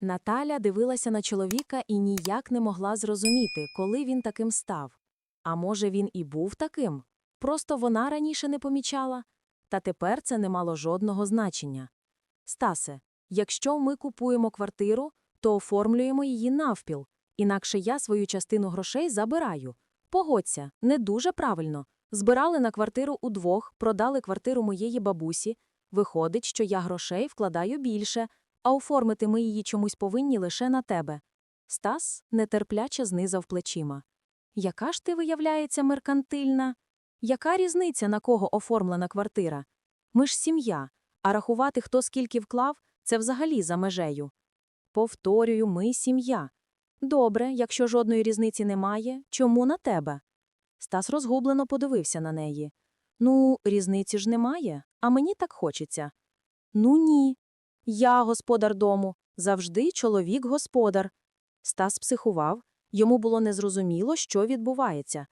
Наталя дивилася на чоловіка і ніяк не могла зрозуміти, коли він таким став. А може, він і був таким? Просто вона раніше не помічала? Та тепер це не мало жодного значення. Стасе, якщо ми купуємо квартиру, то оформлюємо її навпіл, інакше я свою частину грошей забираю. Погодься, не дуже правильно. Збирали на квартиру удвох, продали квартиру моєї бабусі. Виходить, що я грошей вкладаю більше, а оформити ми її чомусь повинні лише на тебе. Стас нетерпляче знизав плечима. Яка ж ти, виявляється, меркантильна? Яка різниця, на кого оформлена квартира? Ми ж сім'я, а рахувати, хто скільки вклав, це взагалі за межею. Повторюю, ми сім'я. Добре, якщо жодної різниці немає, чому на тебе? Стас розгублено подивився на неї. Ну, різниці ж немає, а мені так хочеться. Ну ні. Я господар дому, завжди чоловік-господар. Стас психував, йому було незрозуміло, що відбувається.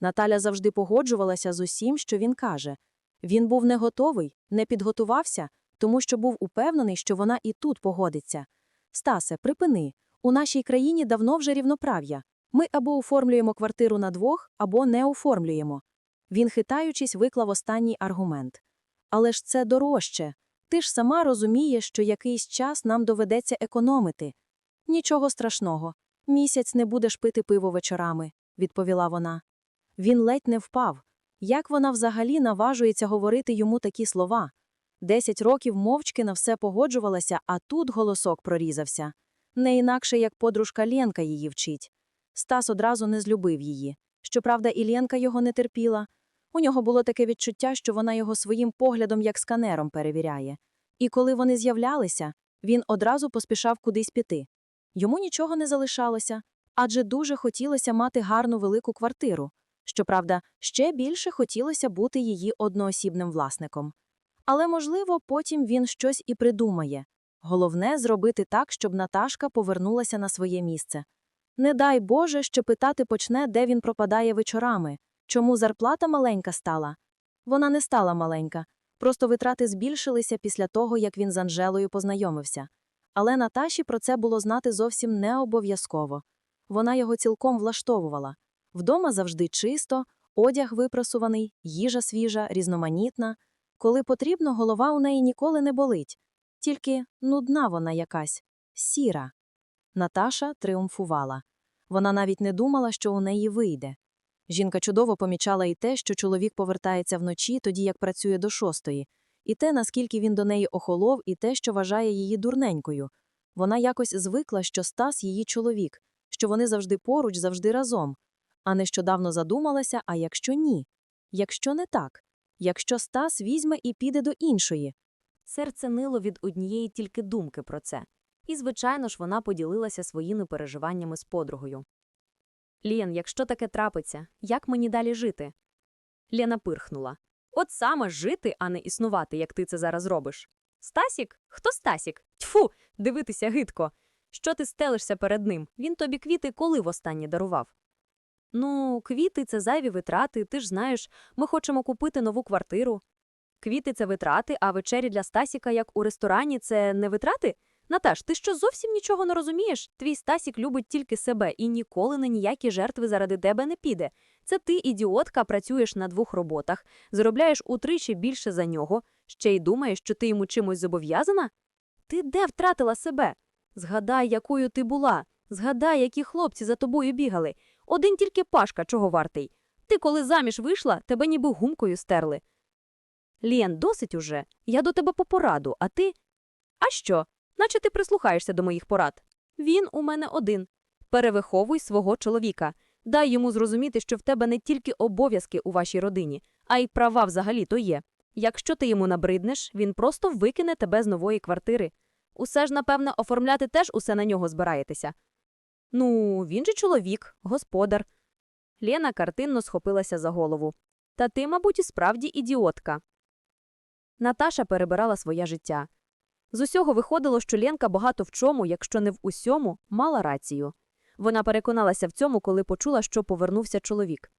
Наталя завжди погоджувалася з усім, що він каже. Він був не готовий, не підготувався, тому що був упевнений, що вона і тут погодиться. Стасе, припини. У нашій країні давно вже рівноправ'я. Ми або оформлюємо квартиру на двох, або не оформлюємо. Він, хитаючись, виклав останній аргумент. Але ж це дорожче. Ти ж сама розумієш, що якийсь час нам доведеться економити. Нічого страшного. Місяць не будеш пити пиво вечорами, відповіла вона. Він ледь не впав. Як вона взагалі наважується говорити йому такі слова? Десять років мовчки на все погоджувалася, а тут голосок прорізався. Не інакше, як подружка Ленка її вчить. Стас одразу не злюбив її. Щоправда, і Ленка його не терпіла. У нього було таке відчуття, що вона його своїм поглядом як сканером перевіряє. І коли вони з'являлися, він одразу поспішав кудись піти. Йому нічого не залишалося, адже дуже хотілося мати гарну велику квартиру. Щоправда, ще більше хотілося бути її одноосібним власником. Але, можливо, потім він щось і придумає. Головне зробити так, щоб Наташка повернулася на своє місце. Не дай Боже, що питати почне, де він пропадає вечорами, чому зарплата маленька стала. Вона не стала маленька, просто витрати збільшилися після того, як він з Анжелою познайомився. Але Наташі про це було знати зовсім не обов'язково. Вона його цілком влаштовувала. Вдома завжди чисто, одяг випрасуваний, їжа свіжа, різноманітна. Коли потрібно, голова у неї ніколи не болить. Тільки нудна вона якась, сіра. Наташа тріумфувала. Вона навіть не думала, що у неї вийде. Жінка чудово помічала і те, що чоловік повертається вночі, тоді як працює до шостої, і те, наскільки він до неї охолов, і те, що вважає її дурненькою. Вона якось звикла, що Стас її чоловік, що вони завжди поруч, завжди разом. А нещодавно задумалася, а якщо ні? Якщо не так? Якщо Стас візьме і піде до іншої? Серце нило від однієї тільки думки про це. І, звичайно ж, вона поділилася своїми переживаннями з подругою. Лєн, якщо таке трапиться, як мені далі жити? Лєна пирхнула. От саме жити, а не існувати, як ти це зараз робиш. Стасік? Хто Стасік? Тьфу, дивитися гидко. Що ти стелишся перед ним? Він тобі квіти коли востаннє дарував? Ну, квіти це зайві витрати, ти ж знаєш, ми хочемо купити нову квартиру. Квіти це витрати, а вечері для Стасіка, як у ресторані, це не витрати? Наташ, ти що зовсім нічого не розумієш? Твій Стасік любить тільки себе і ніколи на ніякі жертви заради тебе не піде. Це ти, ідіотка, працюєш на двох роботах, заробляєш утричі більше за нього, ще й думаєш, що ти йому чимось зобов'язана? Ти де втратила себе? Згадай, якою ти була. Згадай, які хлопці за тобою бігали. Один тільки Пашка чого вартий. Ти, коли заміж вийшла, тебе ніби гумкою стерли. Лєн, досить уже. Я до тебе по пораду, а ти. А що? Наче ти прислухаєшся до моїх порад. Він у мене один. Перевиховуй свого чоловіка. Дай йому зрозуміти, що в тебе не тільки обов'язки у вашій родині, а й права взагалі то є. Якщо ти йому набриднеш, він просто викине тебе з нової квартири. Усе ж, напевно, оформляти теж усе на нього збираєтеся. Ну, він же чоловік, господар. Лєна картинно схопилася за голову. Та ти, мабуть, і справді ідіотка. Наташа перебирала своє життя. З усього виходило, що Ленка багато в чому, якщо не в усьому, мала рацію. Вона переконалася в цьому, коли почула, що повернувся чоловік.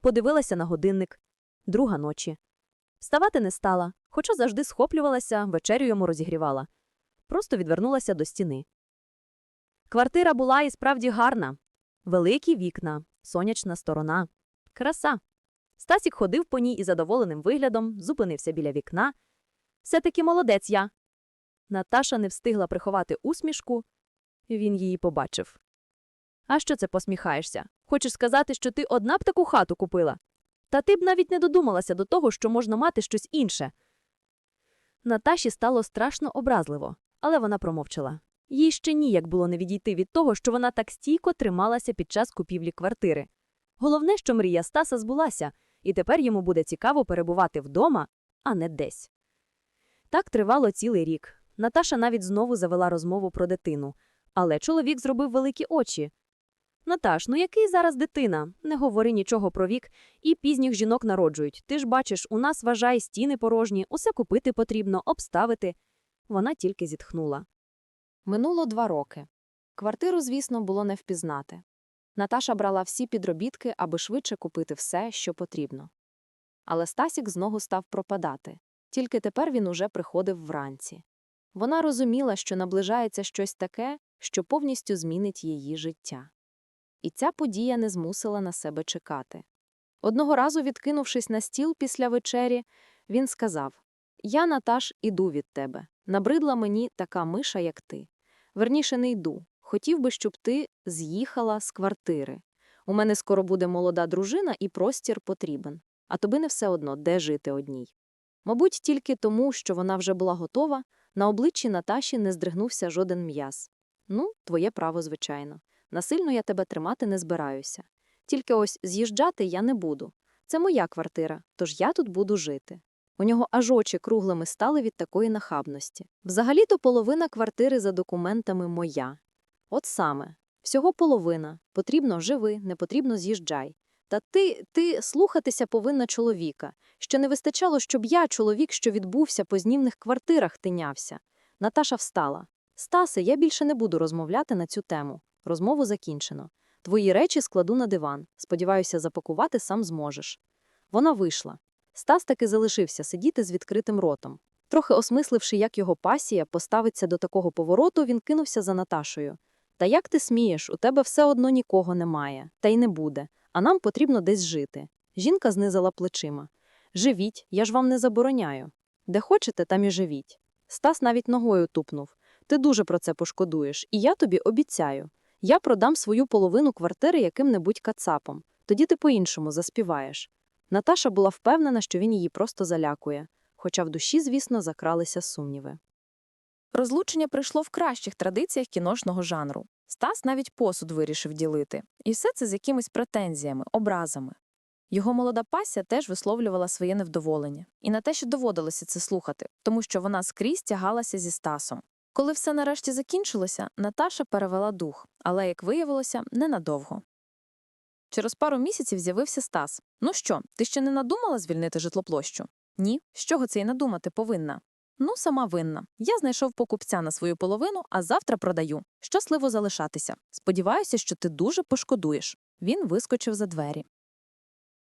Подивилася на годинник. Друга ночі. Вставати не стала, хоча завжди схоплювалася, вечерю йому розігрівала. Просто відвернулася до стіни. Квартира була і справді гарна. Великі вікна, сонячна сторона. Краса. Стасік ходив по ній із задоволеним виглядом, зупинився біля вікна. Все-таки молодець я. Наташа не встигла приховати усмішку. Він її побачив. А що це посміхаєшся? Хочеш сказати, що ти одна б таку хату купила? Та ти б навіть не додумалася до того, що можна мати щось інше. Наташі стало страшно образливо, але вона промовчала. Їй ще ніяк було не відійти від того, що вона так стійко трималася під час купівлі квартири. Головне, що мрія Стаса збулася, і тепер йому буде цікаво перебувати вдома, а не десь. Так тривало цілий рік. Наташа навіть знову завела розмову про дитину. Але чоловік зробив великі очі. Наташ, ну який зараз дитина? Не говори нічого про вік, і пізніх жінок народжують. Ти ж бачиш, у нас вважай стіни порожні, усе купити потрібно, обставити. Вона тільки зітхнула. Минуло два роки. Квартиру, звісно, було не впізнати. Наташа брала всі підробітки, аби швидше купити все, що потрібно. Але Стасік знову став пропадати. Тільки тепер він уже приходив вранці. Вона розуміла, що наближається щось таке, що повністю змінить її життя. І ця подія не змусила на себе чекати. Одного разу, відкинувшись на стіл після вечері, він сказав Я, Наташ, іду від тебе. Набридла мені така миша, як ти. Верніше, не йду. Хотів би, щоб ти з'їхала з квартири. У мене скоро буде молода дружина і простір потрібен. А тобі не все одно, де жити одній. Мабуть, тільки тому, що вона вже була готова, на обличчі Наташі не здригнувся жоден м'яз. Ну, твоє право, звичайно. Насильно я тебе тримати не збираюся. Тільки ось з'їжджати я не буду. Це моя квартира, тож я тут буду жити. У нього аж очі круглими стали від такої нахабності. Взагалі-то половина квартири за документами моя. От саме. Всього половина. Потрібно живи, не потрібно з'їжджай. Та ти, ти слухатися повинна чоловіка. Що не вистачало, щоб я, чоловік, що відбувся по знімних квартирах, тинявся. Наташа встала. Стасе, я більше не буду розмовляти на цю тему. Розмову закінчено. Твої речі складу на диван. Сподіваюся, запакувати сам зможеш. Вона вийшла. Стас таки залишився сидіти з відкритим ротом. Трохи осмисливши, як його пасія поставиться до такого повороту, він кинувся за Наташою. Та як ти смієш, у тебе все одно нікого немає, та й не буде, а нам потрібно десь жити. Жінка знизила плечима. Живіть, я ж вам не забороняю. Де хочете, там і живіть. Стас навіть ногою тупнув. Ти дуже про це пошкодуєш, і я тобі обіцяю. Я продам свою половину квартири яким-небудь кацапом. Тоді ти по-іншому заспіваєш. Наташа була впевнена, що він її просто залякує, хоча в душі, звісно, закралися сумніви. Розлучення прийшло в кращих традиціях кіношного жанру. Стас навіть посуд вирішив ділити. І все це з якимись претензіями, образами. Його молода пася теж висловлювала своє невдоволення. І на те, що доводилося це слухати, тому що вона скрізь тягалася зі Стасом. Коли все нарешті закінчилося, Наташа перевела дух, але, як виявилося, ненадовго. Через пару місяців з'явився Стас. Ну що, ти ще не надумала звільнити житлоплощу? Ні, з чого це й надумати повинна? Ну, сама винна. Я знайшов покупця на свою половину, а завтра продаю. Щасливо залишатися. Сподіваюся, що ти дуже пошкодуєш. Він вискочив за двері.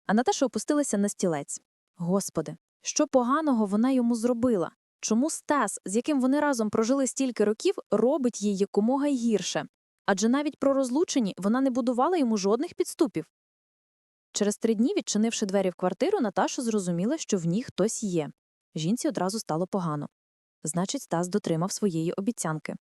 А Наташа опустилася на стілець. Господи, що поганого вона йому зробила? Чому Стас, з яким вони разом прожили стільки років, робить їй якомога гірше? Адже навіть про розлучені вона не будувала йому жодних підступів. Через три дні, відчинивши двері в квартиру, Наташа зрозуміла, що в ній хтось є. Жінці одразу стало погано. Значить, Стас дотримав своєї обіцянки.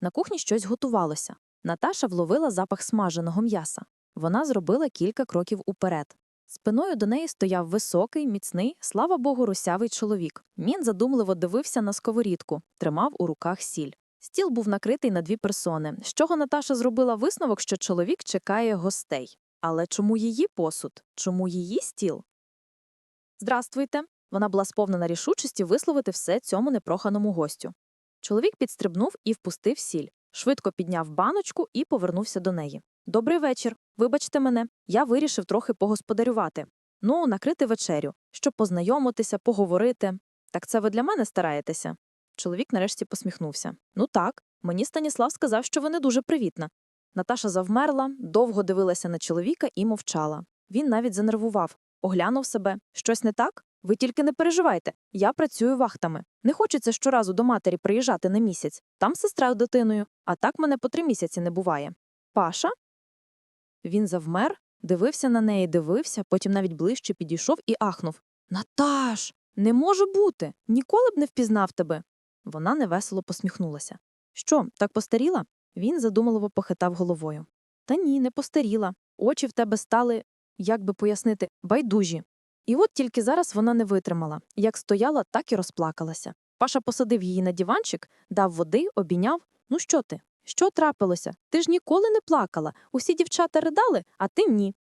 На кухні щось готувалося. Наташа вловила запах смаженого м'яса. Вона зробила кілька кроків уперед. Спиною до неї стояв високий, міцний, слава Богу, русявий чоловік. Він задумливо дивився на сковорідку, тримав у руках сіль. Стіл був накритий на дві персони, з чого Наташа зробила висновок, що чоловік чекає гостей. Але чому її посуд? Чому її стіл? Здрастуйте. Вона була сповнена рішучості висловити все цьому непроханому гостю. Чоловік підстрибнув і впустив сіль, швидко підняв баночку і повернувся до неї. Добрий вечір. Вибачте мене, я вирішив трохи погосподарювати. Ну, накрити вечерю, щоб познайомитися, поговорити. Так це ви для мене стараєтеся? Чоловік нарешті посміхнувся. Ну так, мені Станіслав сказав, що ви не дуже привітна. Наташа завмерла, довго дивилася на чоловіка і мовчала. Він навіть занервував, оглянув себе. Щось не так? Ви тільки не переживайте, я працюю вахтами. Не хочеться щоразу до матері приїжджати на місяць. Там сестра з дитиною, а так мене по три місяці не буває. Паша? Він завмер, дивився на неї, дивився, потім навіть ближче підійшов і ахнув. Наташ, не може бути. Ніколи б не впізнав тебе. Вона невесело посміхнулася. Що, так постаріла? Він задумливо похитав головою. Та ні, не постаріла. Очі в тебе стали, як би пояснити, байдужі. І от тільки зараз вона не витримала. Як стояла, так і розплакалася. Паша посадив її на диванчик, дав води, обійняв. Ну що ти? Що трапилося? Ти ж ніколи не плакала. Усі дівчата ридали, а ти ні.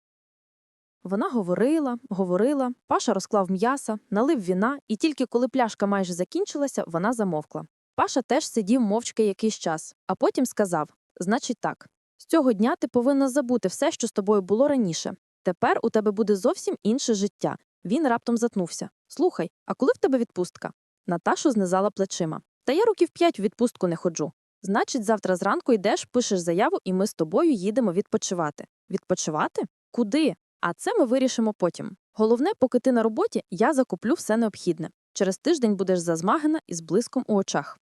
Вона говорила, говорила, Паша розклав м'яса, налив віна, і тільки коли пляшка майже закінчилася, вона замовкла. Паша теж сидів мовчки якийсь час, а потім сказав: Значить так, з цього дня ти повинна забути все, що з тобою було раніше. Тепер у тебе буде зовсім інше життя. Він раптом затнувся. Слухай, а коли в тебе відпустка? Наташа знизала плечима. Та я років п'ять у відпустку не ходжу. Значить, завтра зранку йдеш, пишеш заяву, і ми з тобою їдемо відпочивати. Відпочивати? Куди? А це ми вирішимо потім. Головне, поки ти на роботі, я закуплю все необхідне. Через тиждень будеш зазмагана і з блиском у очах.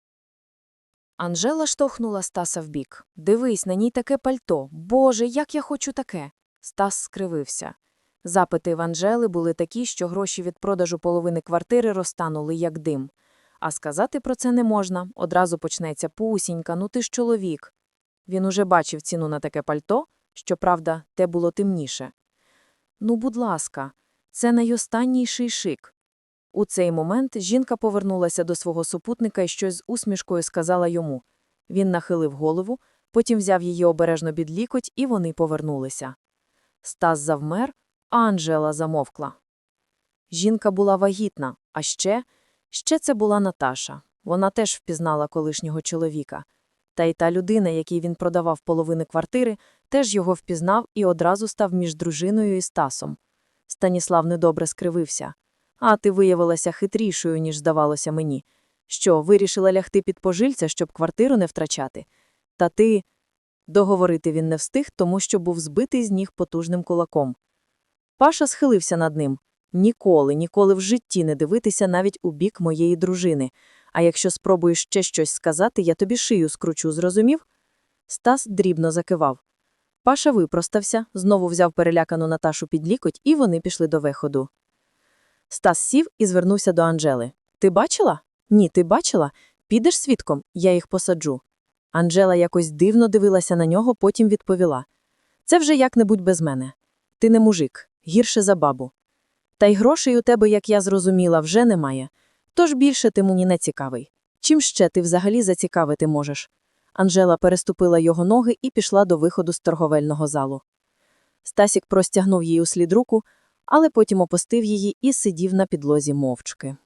Анжела штовхнула Стаса вбік. Дивись, на ній таке пальто. Боже, як я хочу таке. Стас скривився. Запити в були такі, що гроші від продажу половини квартири розтанули, як дим. А сказати про це не можна. Одразу почнеться пусінька, ну ти ж чоловік. Він уже бачив ціну на таке пальто, щоправда, те було темніше. Ну, будь ласка, це найостанніший шик. У цей момент жінка повернулася до свого супутника і щось з усмішкою сказала йому. Він нахилив голову, потім взяв її обережно під лікоть, і вони повернулися. Стас завмер, Анжела замовкла. Жінка була вагітна, а ще, ще це була Наташа. Вона теж впізнала колишнього чоловіка. Та й та людина, якій він продавав половини квартири, теж його впізнав і одразу став між дружиною і Стасом. Станіслав недобре скривився. А ти виявилася хитрішою, ніж здавалося мені. Що, вирішила лягти під пожильця, щоб квартиру не втрачати? Та ти. Договорити він не встиг, тому що був збитий з ніг потужним кулаком. Паша схилився над ним. Ніколи, ніколи в житті не дивитися навіть у бік моєї дружини. А якщо спробуєш ще щось сказати, я тобі шию скручу, зрозумів? Стас дрібно закивав. Паша випростався, знову взяв перелякану Наташу під лікоть, і вони пішли до виходу. Стас сів і звернувся до Анжели. Ти бачила? Ні, ти бачила? Підеш свідком, я їх посаджу. Анжела якось дивно дивилася на нього, потім відповіла. Це вже як-небудь без мене. Ти не мужик, гірше за бабу. Та й грошей у тебе, як я зрозуміла, вже немає. Тож більше ти мені не цікавий. Чим ще ти взагалі зацікавити можеш? Анжела переступила його ноги і пішла до виходу з торговельного залу. Стасік простягнув їй услід руку, але потім опустив її і сидів на підлозі мовчки.